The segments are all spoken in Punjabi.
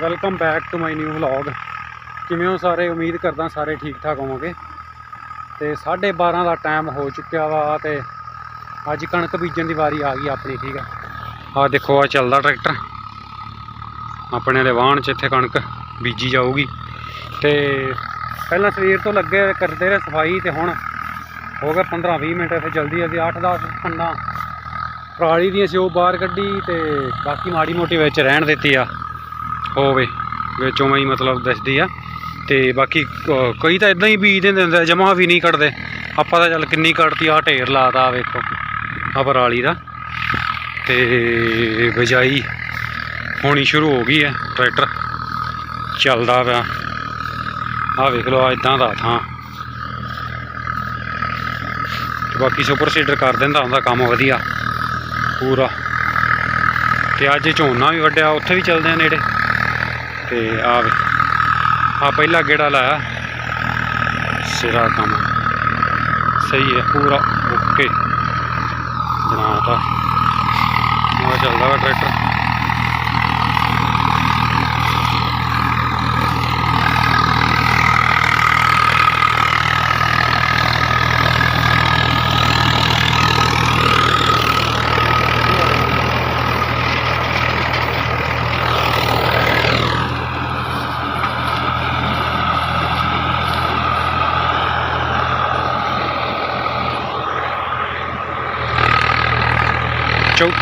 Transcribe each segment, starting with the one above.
Welcome back to my new vlog ਕਿਵੇਂ ਹੋ ਸਾਰੇ? ਉਮੀਦ ਕਰਦਾ ਸਾਰੇ ਠੀਕ ਠਾਕ ਹੋਵੋਗੇ। ਤੇ 12:30 ਦਾ ਟਾਈਮ ਹੋ ਚੁੱਕਿਆ ਵਾ ਤੇ ਅੱਜ ਕਣਕ ਬੀਜਣ ਦੀ ਵਾਰੀ ਆ ਗਈ ਆਪਣੀ, ਠੀਕ ਆ। ਆ ਦੇਖੋ, ਆ ਚੱਲਦਾ ਟਰੈਕਟਰ। ਆਪਣੇ ਵਾਲੇ ਵਾਹਣ 'ਚ ਇੱਥੇ ਕਣਕ ਬੀਜੀ ਜਾਊਗੀ। ਤੇ ਪਹਿਲਾਂ ਸਵੇਰ ਤੋਂ ਲੱਗੇ ਕਰਦੇ ਰਹੇ ਸਫ਼ਾਈ ਤੇ ਹੁਣ ਹੋ ਗਿਆ 15 20 ਮਿੰਟ ਇੱਥੇ ਜਲਦੀ ਜਲਦੀ 8 10 ਪੰਨਾ ਪਰਾਲੀ ਦੀਆਂ ਸੀ ਉਹ ਬਾਹਰ ਕੱਢੀ ਤੇ ਬਾਕੀ ਮਾੜੀ ਮੋਟੀ ਵਿੱਚ ਰਹਿਣ ਦਿੱਤੀ ਆ। ਹੋਵੇ, ਵਿੱਚੋਂ ਮੈਂ ਹੀ ਮਤਲਬ ਦੱਸਦੀ ਆ। ਤੇ ਬਾਕੀ ਕ- ਕਈ ਤਾਂ ਇਦਾਂ ਹੀ ਬੀਜ ਦਿੰਦੇ ਹੁੰਦੇ ਜਮਾ ਵੀ ਨਹੀਂ ਕੱਢਦੇ। ਆਪਾਂ ਤਾਂ ਚੱਲ ਕਿੰਨੀ ਕੱਢਤੀ ਆ ਢੇਰ ਲਾਤਾ ਆ ਵੇਖੋ। ਆ ਪਰਾਲੀ ਦਾ। ਤੇ ਬਿਜਾਈ ਹੋਣੀ ਸ਼ੁਰੂ ਹੋ ਗਈ ਹੈ ਟਰੈਕਟਰ ਚੱਲਦਾ ਪਿਆ। ਆ ਵੇਖ ਲਓ ਆ ਇਦਾਂ ਦਾ ਥਾਂ। ਤੇ ਬਾਕੀ ਸੁਪਰ ਸੀਡਰ ਕਰ ਦਿੰਦਾ ਹੁੰਦਾ, ਕੰਮ ਵਧੀਆ। ਪੂਰਾ। ਤੇ ਅੱਜ ਝੋਨਾ ਵੀ ਵੱਢਿਆ, ਉੱਥੇ ਵੀ ਚੱਲਦੇ ਆ ਨੇੜੇ। ਤੇ ਆ ਆ ਪਹਿਲਾ ਗੇੜਾ ਲਾਇਆ। ਸਿਰਾ ਕੰਮ। ਸਹੀ ਹੈ, ਪੂਰਾ ਓਕੇ। ਬਣਾਤਾ ਉਹ ਚੱਲਦਾ ਵਾ ਟਰੈਕਟਰ।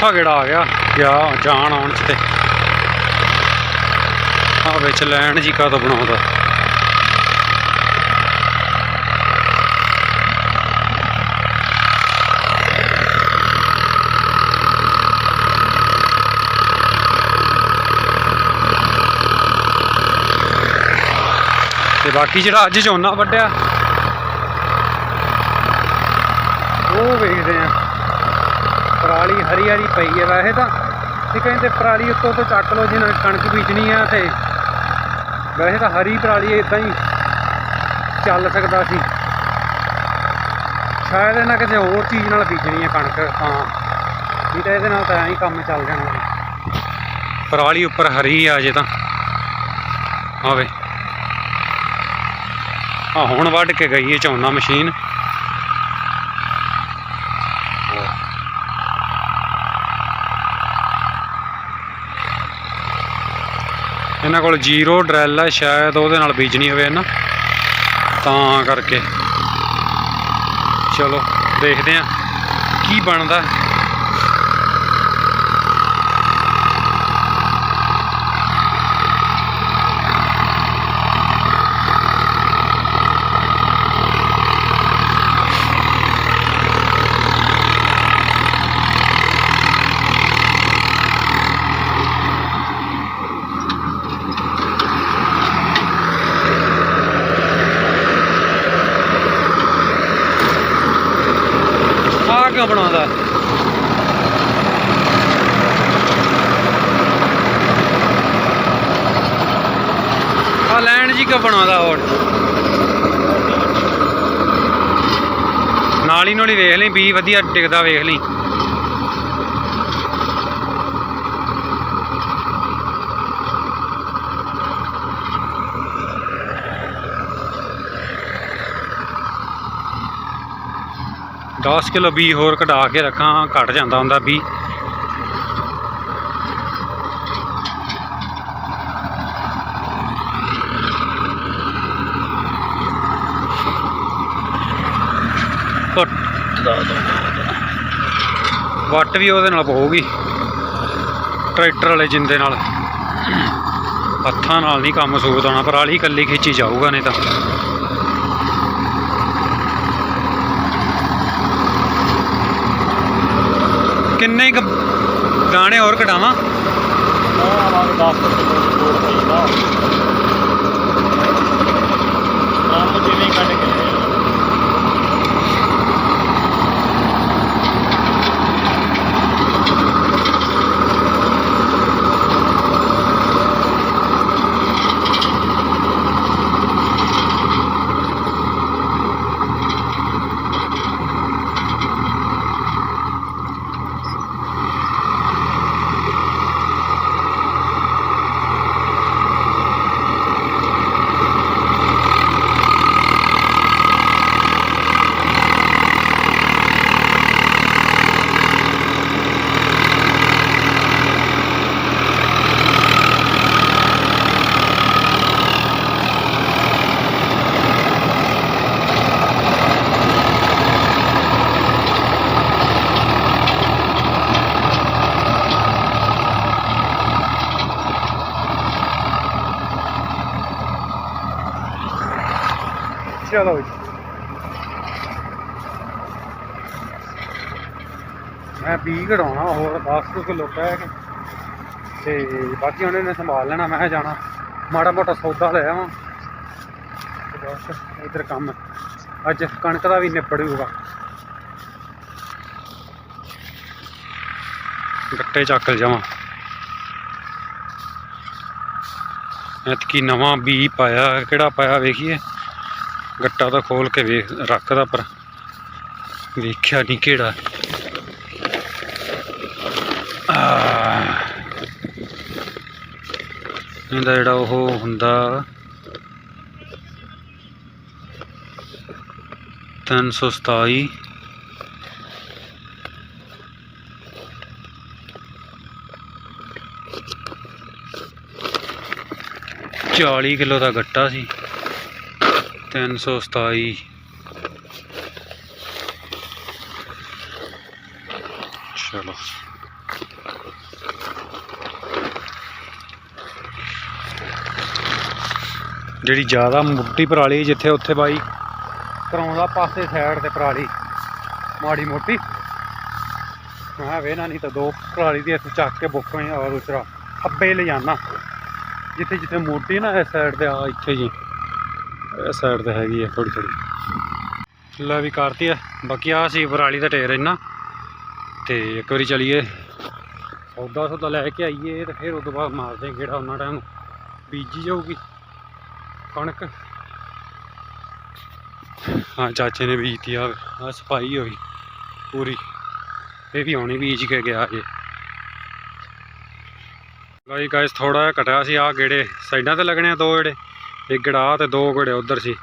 ਚੌਥਾ ਗੇੜਾ ਆ ਗਿਆ ਗਿਆ ਜਾਣ ਆਉਣ ਚ ਤੇ। ਆ ਵਿੱਚ ਲੈਣ ਜੀ ਕਾਹਤੋਂ ਬਣਾਉਂਦਾ। ਤੇ ਬਾਕੀ ਜਿਹੜਾ ਅੱਜ ਝੋਨਾ ਵੱਢਿਆ, ਉਹ ਵੇਖਦੇ ਆ। ਪਰਾਲੀ ਹਰੀ ਹਰੀ ਪਈ ਹੈ ਵੈਸੇ ਤਾਂ। ਇਹ ਕਹਿੰਦੇ ਪਰਾਲੀ ਉੱਤੋਂ ਤੋਂ ਚੱਕ ਲਓ, ਜਿਹਨਾਂ ਕਣਕ ਬੀਜਣੀ ਆ ਤੇ। ਵੈਸੇ ਤਾਂ ਹਰੀ ਪਰਾਲੀ ਇਦਾਂ ਹੀ ਚੱਲ ਸਕਦਾ ਸੀ। ਸ਼ਾਇਦ ਇਹਨਾਂ ਕਿਸੇ ਹੋਰ ਚੀਜ਼ ਨਾਲ ਬੀਜਣੀ ਹੈ ਕਣਕ, ਤਾਂ। ਨਹੀਂ ਤਾਂ ਇਹਦੇ ਨਾਲ ਤਾਂ ਐਂ ਹੀ ਕੰਮ ਚੱਲ ਜਾਣਾ ਪਰਾਲੀ ਉੱਪਰ ਹਰੀ ਆ ਜੇ ਤਾਂ। ਆਵੇ ਆ ਹੁਣ ਵੱਢ ਕੇ ਗਈ ਹੈ ਝੋਨਾ ਮਸ਼ੀਨ। ਇਹਨਾਂ ਕੋਲ ਜ਼ੀਰੋ ਡਰੈਲ ਹੈ ਸ਼ਾਇਦ ਉਹਦੇ ਨਾਲ ਬੀਜਣੀ ਹੋਵੇ ਨਾ ਤਾਂ ਕਰਕੇ। ਚਲੋ, ਦੇਖਦੇ ਆ ਕੀ ਬਣਦਾ ਆ ਕਿਉਂ ਬਣਾਉਂਦਾ ਆ ਲੈਣ ਜੀ ਕਿਉਂ ਬਣਾਉਂਦਾ ਹੋਰ। ਨਾਲੀ ਨੂਲੀ ਵੇਖ ਲਈ, ਵੀ ਵਧੀਆ ਟਿਕਦਾ ਵੇਖ ਲਈ। ਦਸ ਕਿਲੋ ਬੀ ਹੋਰ ਕਢਾ ਕੇ ਰੱਖਾਂ, ਘਟ ਜਾਂਦਾ ਹੁੰਦਾ ਬੀ ਵੱਟ ਵੀ ਉਹਦੇ ਨਾਲ ਪਊਗੀ। ਟਰੈਕਟਰ ਵਾਲੇ ਜਿੰਦੇ ਨਾਲ। ਹੱਥਾਂ ਨਾਲ ਨਹੀਂ ਕੰਮ ਸੂਤ ਆਉਣਾ ਪਰਾਲੀ ਕੱਲੀ ਖਿੱਚੀ ਜਾਊਗਾ ਨਹੀਂ ਤਾਂ। ਕਿੰਨੇ ਕੁ ਦਾਣੇ ਹੋਰ ਕਢਾਵਾਂ? ਆਵਾਜ਼ 10 ਕਿਲੋ ਦੀ ਲੋੜ ਪਈ ਦਾ ਕੰਮ ਜਿਵੇਂ ਕੱਢ ਕੇ ਚਲੋ ਜੀ। ਮੈਂ ਬੀ ਕਢਾਉਣਾ, ਹੋਰ 10 ਕਿਲੋ ਪੈ ਕੇ। ਤੇ ਬਾਕੀ ਉਹਨੇ ਨੇ ਸੰਭਾਲ ਲੈਣਾ, ਮੈਂ ਜਾਣਾ। ਮਾੜਾ ਮੋਟਾ ਸੌਦਾ ਲੈ ਆਵਾਂ। ਤੇ ਬਸ, ਇਧਰ ਕੰਮ ਅੱਜ ਕਣਕ ਦਾ ਵੀ ਨਿਬੜੂਗਾ। ਗੱਟੇ ਚੱਕ ਜਾਵਾਂ। ਐਤਕੀ ਨਵਾਂ ਬੀ ਪਾਇਆ, ਕਿਹੜਾ ਪਾਇਆ ਵੇਖੀਏ। ਗੱਟਾ ਤਾਂ ਖੋਲ ਕੇ ਵੇਖ, ਰੱਖਦਾ ਪਰ ਵੇਖਿਆ ਨਹੀਂ ਕਿਹੜਾ। ਇਹਦਾ ਜਿਹੜਾ ਉਹ ਹੁੰਦਾ 327 40 ਕਿਲੋ ਦਾ ਗੱਟਾ ਸੀ। 327 ਚਲੋ। ਜਿਹੜੀ ਜ਼ਿਆਦਾ ਮੋਟੀ ਪਰਾਲੀ ਜਿੱਥੇ ਉੱਥੇ ਬਾਈ ਕਰਾਉਂਦਾ ਪਾਸੇ ਸਾਈਡ ਤੇ ਪਰਾਲੀ। ਮਾੜੀ ਮੋਟੀ। ਮੈਂ ਵੇਨਾ ਨਹੀਂ ਤਾਂ ਦੋ ਪਰਾਲੀ ਦੀ ਇੱਥੇ ਚੱਕ ਕੇ ਬੁੱਕਾਂ ਆ ਦੂਸਰਾ। ਖੱਬੇ ਲੈ ਜਾਣਾ ਜਿੱਥੇ ਜਿੱਥੇ ਮੋਟੀ ਨਾ, ਇਸ ਸਾਈਡ ਤੇ ਆ ਇੱਥੇ ਜੀ। ਇਸ ਸਾਈਡ ਤੇ ਹੈਗੀ ਆ ਥੋੜੀ ਥੋੜੀ ਲੈ ਵੀ ਕਰਤੀ ਆ। ਬਾਕੀ ਆ ਸੀ ਪਰਾਲੀ ਦਾ ਢੇਰ ਇੰਨਾ। ਤੇ ਇੱਕ ਵਾਰੀ ਚਲੀਏ। ਸੌਦਾ ਸੌਦਾ ਲੈ ਕੇ ਆਈਏ ਤੇ ਫਿਰ ਉਦੋਂ ਬਾਅਦ ਮਾਰਦੇ ਹਾਂ ਗੇੜਾ ਉਹਨਾਂ ਟਾਈਮ। ਬੀਜੀ ਜਾਊਗੀ। ਕਣਕ। ਹਾਂ, ਚਾਚੇ ਨੇ ਬੀਜਤੀ ਆ। ਆ ਸਫ਼ਾਈ ਹੋਈ ਪੂਰੀ। ਇਹ ਵੀ ਆਉਣੀ ਬੀਜ ਕੇ ਗਿਆ ਜੇ ਗਾਈ ਗਾਇਸ ਥੋੜਾ ਜਿਹਾ ਘਟਿਆ ਸੀ ਆ ਗੇੜੇ। ਸਾਈਡਾਂ ਤੇ ਲੱਗਣੇ ਆ ਦੋ ਜਿਹੜੇ ਇੱਕ ਗੇੜਾ ਆਹ ਤੇ ਦੋ ਗੇੜੇ ਉਧਰ ਸੀ।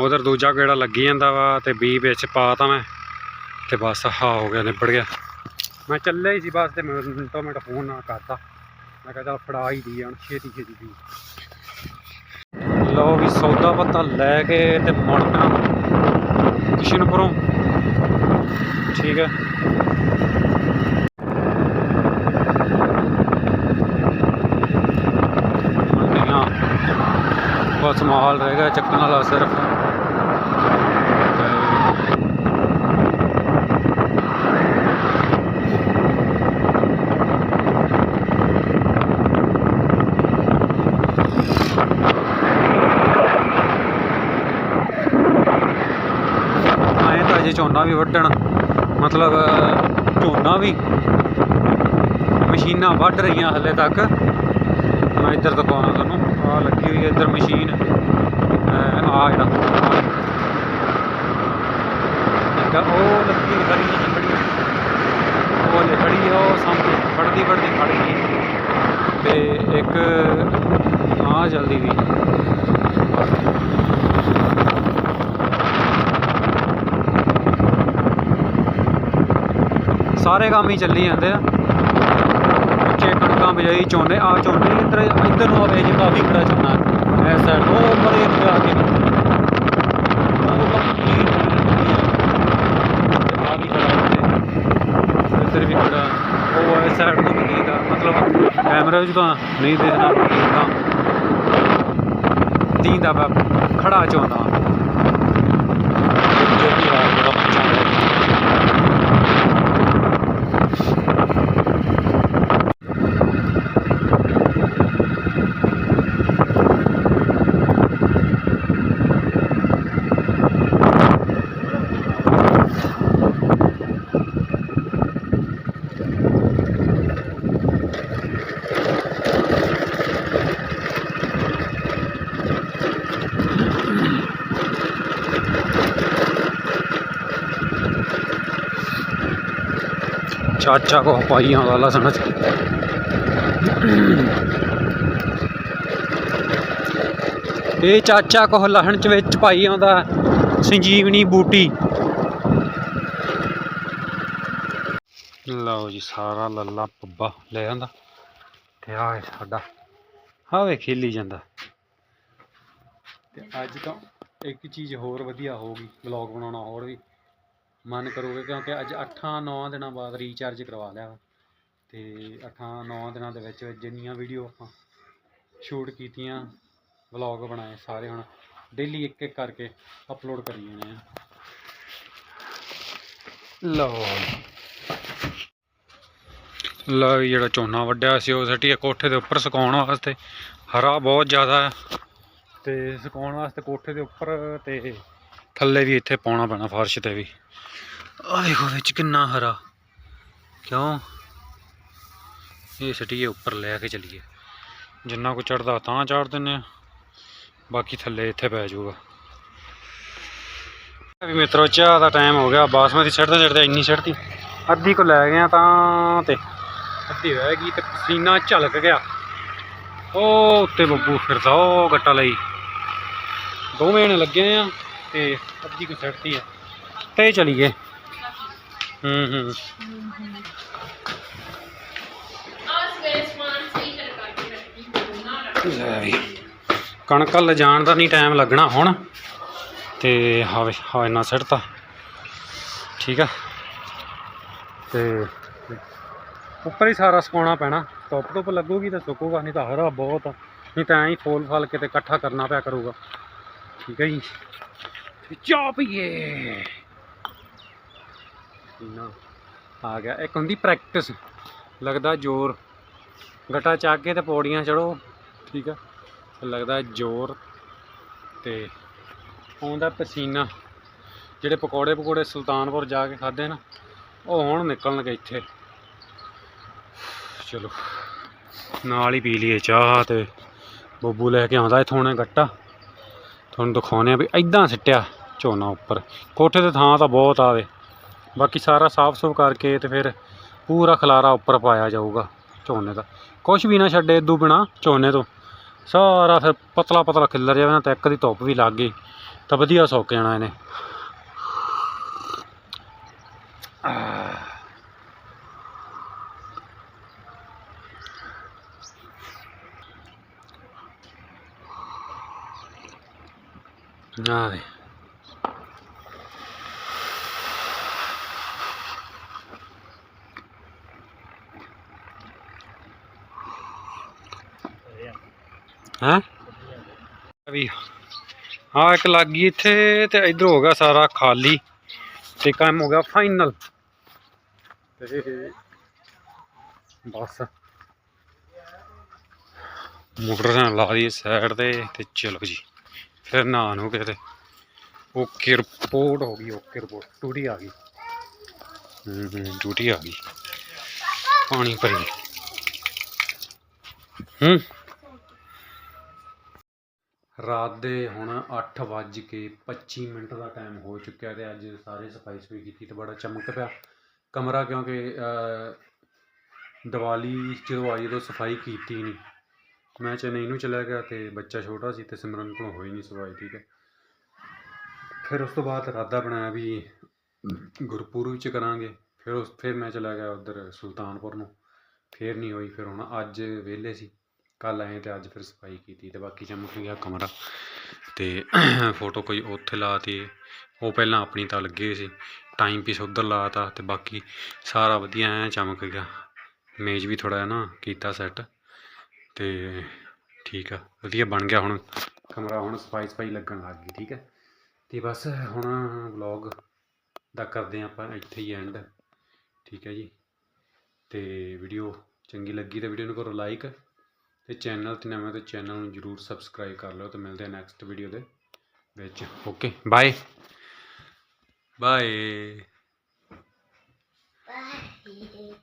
ਉਧਰ ਦੂਜਾ ਗੇੜਾ ਲੱਗੀ ਜਾਂਦਾ ਵਾ ਤੇ ਬੀ ਵਿੱਚ ਪਾਤਾ ਮੈਂ ਤੇ ਬਸ ਹਾ ਹੋ ਗਿਆ, ਨਿਬੜ ਗਿਆ। ਮੈਂ ਚੱਲਿਆ ਹੀ ਸੀ ਬਸ ਤੇ ਮੈਂ ਮਿੰਟੋ ਮਿੰਟ ਫੋਨ ਨਾ ਕਰਤਾ। ਮੈਂ ਕਿਹਾ ਚੱਲ ਫੜਾ ਹੀ ਦੀ ਹੁਣ, ਛੇਤੀ ਛੇਤੀ ਦੀ ਲਓ ਵੀ ਸੌਦਾ ਪੱਤਾ ਲੈ ਕੇ ਤੇ ਮੁੜਨਾ ਕਿਸ਼ਨਪੁਰੋਂ। ਠੀਕ ਹੈ। ਬਸ ਮਾਹੌਲ ਰਹੇਗਾ ਗਿਆ, ਚੱਕਣ ਵਾਲਾ ਸਿਰਫ। ਆਏ ਤਾਂ ਜੇ ਝੋਨਾ ਵੀ ਵੱਢਣ, ਮਤਲਬ, ਝੋਨਾ ਵੀ ਮਸ਼ੀਨਾਂ ਵੱਢ ਰਹੀਆਂ ਹਲੇ ਤੱਕ। ਮੈਂ ਇੱਧਰ ਦਿਖਾਉਣਾ ਤੁਹਾਨੂੰ। ਆ ਲੱਗੀ ਹੋਈ ਹੈ ਇੱਧਰ ਮਸ਼ੀਨ। ਆ ਜਿਹੜਾ ਇੱਕ ਉਹ ਲੱਗੀ ਹੋਈ ਖੜੀ ਜਿਹੀ ਖੜੀ ਉਹ ਲੈ ਖੜੀ ਆ ਉਹ ਸਾਹਮਣੇ ਵੱਢਦੀ ਵੱਢਦੀ ਖੜ ਗਈ ਤੇ ਇੱਕ ਆ ਜਲਦੀ ਵੀ। ਸਾਰੇ ਕੰਮ ਹੀ ਚੱਲੀ ਜਾਂਦੇ ਆ। ਬਜਾਈ ਝੋਨੇ ਆ ਝੋਨੇ ਇੱਧਰ ਇੱਧਰ ਨੂੰ ਆਵੇ ਜੀ ਕਾਫੀ ਖੜਾ ਝੋਨਾ। ਐ ਸਾਈਡ ਉਹ ਪਰੇ ਨੂੰ ਜਾ ਕੇ। ਵੀ ਇੱਧਰ ਵੀ ਖੜਾ ਉਹ ਐ ਸਾਈਡ ਤੋਂ ਵੀ ਦੀਦਾ ਮਤਲਬ ਕੈਮਰੇ ਵਿੱਚ ਤਾਂ ਨਹੀਂ ਦਿਖਦਾ ਤਾਂ ਦੀਦਾ ਖੜਾ ਝੋਨਾ ਜੋ ਵੀ ਆ ਜਿਹੜਾ ਪਛਾਣਦਾ ਚਾਚਾ ਕੋ ਪਾਈ ਆਉਂਦਾ ਲਸਣ ਇਹ ਚਾਚਾ ਕੋ ਲਹਣ ਚ ਵਿੱਚ ਪਾਈ ਆਉਂਦਾ ਸੰਜੀਵਨੀ ਬੂਟੀ। ਲਓ ਜੀ, ਸਾਰਾ ਲੱਲਾ ਪੱਬਾ ਲੈ ਆਂਦਾ ਤੇ ਆ ਸਾਡਾ। ਹਾਵੇ ਖੇਲੀ ਜਾਂਦਾ। ਤੇ ਅੱਜ ਤਾਂ ਇੱਕ ਚੀਜ਼ ਹੋਰ ਵਧੀਆ ਹੋਊਗੀ ਵਲੌਗ ਬਣਾਉਣਾ ਹੋਰ ਵੀ। ਮਨ ਕਰੋਗੇ ਕਿਉਂਕਿ ਅੱਜ 8-9 ਦਿਨਾਂ ਬਾਅਦ ਰੀਚਾਰਜ ਕਰਵਾ ਲਿਆ ਵਾ। ਤੇ 8-9 ਦਿਨਾਂ ਦੇ ਵਿੱਚ ਜਿੰਨੀਆਂ ਵੀਡੀਓ ਆਪਾਂ ਸ਼ੂਟ ਕੀਤੀਆਂ ਵਲੌਗ ਬਣਾਏ ਸਾਰੇ ਹੁਣ ਡੇਲੀ ਇੱਕ ਇੱਕ ਕਰਕੇ ਅਪਲੋਡ ਕਰੀ ਜਾਣੇ ਆ। ਲਓ ਲਓ ਜਿਹੜਾ ਝੋਨਾ ਵੱਢਿਆ ਸੀ, ਉਹ ਸੱਟੀ ਕੋਠੇ ਦੇ ਉੱਪਰ ਸੁਕਾਉਣ ਵਾਸਤੇ। ਹਰਾ ਬਹੁਤ ਜ਼ਿਆਦਾ ਹੈ। ਤੇ ਸੁਕਾਉਣ ਵਾਸਤੇ ਕੋਠੇ ਦੇ ਉੱਪਰ ਤੇ ਥੱਲੇ ਵੀ ਇੱਥੇ ਪਾਉਣਾ ਪੈਣਾ ਫਰਸ਼ ਤੇ ਵੀ। ਆਹ ਦੇਖੋ ਵਿੱਚ ਕਿੰਨਾ ਹਰਾ। ਕਿਉਂ? ਇਹ ਸਟੀਏ ਉੱਪਰ ਲੈ ਕੇ ਚਲੀਏ। ਜਿੰਨਾ ਕੋ ਚੜਦਾ ਤਾਂ ਚਾੜ ਦਿੰਨੇ ਆ। ਬਾਕੀ ਥੱਲੇ ਇੱਥੇ ਪੈ ਜਾਊਗਾ। ਵੀ ਮਿੱਤਰੋ, ਚਾਹ ਦਾ ਟਾਈਮ ਹੋ ਗਿਆ। ਬਾਸਮਤੀ ਛੱਡਦੇ ਛੱਡਦੇ ਇੰਨੀ ਛੱਡਤੀ ਅੱਧੀ ਕੋ ਲੈ ਗਏ ਤਾਂ ਤੇ। ਅੱਧੀ ਰਹਿ ਗਈ ਤੇ ਪਸੀਨਾ ਝਲਕ ਗਿਆ। ਉਹ ਉੱਤੇ ਬੱਬੂ ਫਿਰਦਾ, ਉਹ ਗੱਟਾ ਲਈ। ਦੋ ਮਹੀਨੇ ਲੱਗੇ ਆ। ਤੇ ਅੱਧੀ ਕੋ ਛੱਡਤੀ ਆ। ਤੇ ਚਲੀਏ। ਹੂੰ ਹੂੰ। ਲੈ ਵੀ। ਕਣਕ ਲਿਜਾਣ ਦਾ ਨਹੀਂ ਟਾਈਮ ਲੱਗਣਾ ਹੁਣ। ਤੇ ਹਾਵੇ ਹਾ ਇੰਨਾ ਸਿੱਟਤਾ ਠੀਕ ਆ। ਤੇ ਉੱਪਰ ਹੀ ਸਾਰਾ ਸੁਕਾਉਣਾ ਪੈਣਾ। ਧੁੱਪ ਧੁੱਪ ਲੱਗੂਗੀ ਤਾਂ ਸੁੱਕੂਗਾ, ਨਹੀਂ ਤਾਂ ਹਰਾ ਬਹੁਤ ਆ। ਨਹੀਂ ਤਾਂ ਐਂ ਹੀ ਫੋਲ ਫਾਲ ਕੇ ਤੇ ਇਕੱਠਾ ਕਰਨਾ ਪਿਆ ਕਰੂਗਾ। ਠੀਕ ਹੈ ਜੀ। ਤੇ ਚਾਹ ਪੀਏ ਨਾ, ਆ ਗਿਆ। ਇੱਕ ਹੁੰਦੀ ਪ੍ਰੈਕਟਿਸ ਲੱਗਦਾ ਜ਼ੋਰ। ਗਟਾ ਚੱਕ ਕੇ ਤੇ ਪੌੜੀਆਂ ਚੜੋ ਠੀਕ ਆ? ਲੱਗਦਾ ਜ਼ੋਰ ਤੇ ਆਉਂਦਾ ਪਸੀਨਾ। ਜਿਹੜੇ ਪਕੌੜੇ ਪਕੌੜੇ ਸੁਲਤਾਨਪੁਰ ਜਾ ਕੇ ਖਾਦੇ ਨਾ, ਉਹ ਹੁਣ ਨਿਕਲਣਗੇ ਇੱਥੇ। ਚਲੋ, ਨਾਲ ਹੀ ਪੀ ਲਈਏ ਚਾਹ ਤੇ। ਬੱਬੂ ਲੈ ਕੇ ਆਉਂਦਾ ਇੱਥੋਂ ਨੇ ਗੱਟਾ। ਤੁਹਾਨੂੰ ਦਿਖਾਉਂਦੇ ਆ ਵੀ ਐਦਾਂ ਸਿੱਟਿਆ। ਝੋਨਾ ਉੱਪਰ। ਕੋਠੇ ਤੇ ਥਾਂ ਤਾਂ ਬਹੁਤ ਆਵੇ ਬਾਕੀ ਸਾਰਾ ਸਾਫ਼ ਸੁਫ ਕਰਕੇ ਤੇ ਫਿਰ ਪੂਰਾ ਖਲਾਰਾ ਉੱਪਰ ਪਾਇਆ ਜਾਊਗਾ ਝੋਨੇ ਦਾ। ਕੁਝ ਵੀ ਨਾ ਛੱਡੇ ਇਦੂ ਬਿਨਾ ਝੋਨੇ ਤੋਂ। ਸਾਰਾ ਫਿਰ ਪਤਲਾ ਪਤਲਾ ਖਿੱਲਰ ਜਾਵੇ ਨਾ ਤਾਂ ਇੱਕ ਦੀ ਧੁੱਪ ਵੀ ਲੱਗ ਗਈ। ਤਾਂ ਵਧੀਆ ਸੁੱਕ ਜਾਣਾ ਇਹਨੇ। ਆਹ। ਹੈਂ? ਵੀ, ਹਾਂ, ਇੱਕ ਲੱਗ ਗਈ ਇੱਥੇ ਤੇ ਇਧਰ ਹੋ ਗਿਆ ਸਾਰਾ ਖਾਲੀ ਤੇ ਕੰਮ ਹੋ ਗਿਆ ਫਾਈਨਲ ਤੇ ਬਸ ਮੋਟਰਸਾਈਕਲ ਲਾ ਦੀ ਸਾਈਡ ਤੇ ਤੇ ਚਲੋ ਜੀ, ਫਿਰ ਨਾ ਨੂੰ ਕਿਤੇ ਓਕੇ ਰਿਪੋਰਟ ਹੋ ਗਈ, ਓਕੇ ਰਿਪੋਰਟ ਟੂਟੀ ਆ ਗਈ। ਹੂੰ ਟੂਟੀ ਆ ਗਈ। ਪਾਣੀ ਭਰੀ। ਹੂੰ? ਰਾਤ ਦੇ ਹੁਣ 8 ਵੱਜ ਕੇ 25 ਮਿੰਟ ਦਾ ਟਾਈਮ ਹੋ ਚੁੱਕਿਆ ਤੇ ਅੱਜ ਸਾਰੇ ਸਫ਼ਾਈ ਸਫ਼ਾਈ ਕੀਤੀ ਤੇ ਬੜਾ ਚਮਕ ਪਿਆ। ਕਮਰਾ ਕਿਉਂਕਿ ਅਹ, ਦੀਵਾਲੀ ਜਦੋਂ ਆਈ ਉਦੋਂ ਸਫ਼ਾਈ ਕੀਤੀ ਨਹੀਂ ਮੈਂ ਚੇਨਈ ਨੂੰ ਚਲਾ ਗਿਆ ਤੇ ਬੱਚਾ ਛੋਟਾ ਸੀ ਤੇ ਸਿਮਰਨ ਕੋਲੋਂ ਹੋਈ ਨਹੀਂ ਸਫ਼ਾਈ ਠੀਕ ਹੈ। ਫਿਰ ਉਸ ਤੋਂ ਬਾਅਦ ਇਰਾਦਾ ਬਣਾਇਆ ਵੀ ਗੁਰਪੁਰਬ ਵਿੱਚ ਕਰਾਂਗੇ। ਫਿਰ ਉਸ ਫਿਰ ਮੈਂ ਚਲਾ ਗਿਆ ਉਧਰ ਸੁਲਤਾਨਪੁਰ ਨੂੰ। ਫਿਰ ਨਹੀਂ ਹੋਈ ਫਿਰ ਹੁਣ ਅੱਜ ਵਿਹਲੇ ਸੀ। ਕੱਲ ਆਏ ਤੇ ਅੱਜ ਫਿਰ ਸਫ਼ਾਈ ਕੀਤੀ ਤੇ ਬਾਕੀ ਚਮਕ ਗਿਆ ਕਮਰਾ ਤੇ ਫੋਟੋ ਕੋਈ ਉੱਥੇ ਲਾਤੀ ਉਹ ਪਹਿਲਾਂ ਆਪਣੀ ਤਾਂ ਲੱਗੇ ਸੀ ਟਾਈਮ ਪੀਸ ਉਧਰ ਲਾਤਾ ਤੇ ਬਾਕੀ ਸਾਰਾ ਵਧੀਆ ਐ ਚਮਕ ਗਿਆ। ਮੇਜ਼ ਵੀ ਥੋੜਾ ਨਾ ਕੀਤਾ ਸੈੱਟ ਤੇ ਠੀਕ ਆ, ਵਧੀਆ ਬਣ ਗਿਆ ਹੁਣ ਕਮਰਾ, ਹੁਣ ਸਫ਼ਾਈ ਸਫ਼ਾਈ ਲੱਗਣ ਲੱਗ ਗਈ, ਠੀਕ ਹੈ ਤੇ ਬਸ ਹੁਣ ਵਲੌਗ ਦਾ ਕਰਦੇ ਹਾਂ ਆਪਾਂ ਇੱਥੇ ਹੀ ਐਂਡ ਠੀਕ ਹੈ ਜੀ। ਤੇ ਵੀਡੀਓ ਚੰਗੀ ਲੱਗੀ ਤਾਂ ਵੀਡੀਓ ਨੂੰ ਕਰੋ ਲਾਈਕ ਤੇ ਚੈਨਲ ਤੇ ਨਵੇਂ ਤੇ ਚੈਨਲ ਨੂੰ ਜਰੂਰ ਸਬਸਕ੍ਰਾਈਬ ਕਰ ਲਓ ਤੇ ਮਿਲਦੇ ਆ ਨੈਕਸਟ ਵੀਡੀਓ ਦੇ ਵਿੱਚ। Okay bye bye Bye.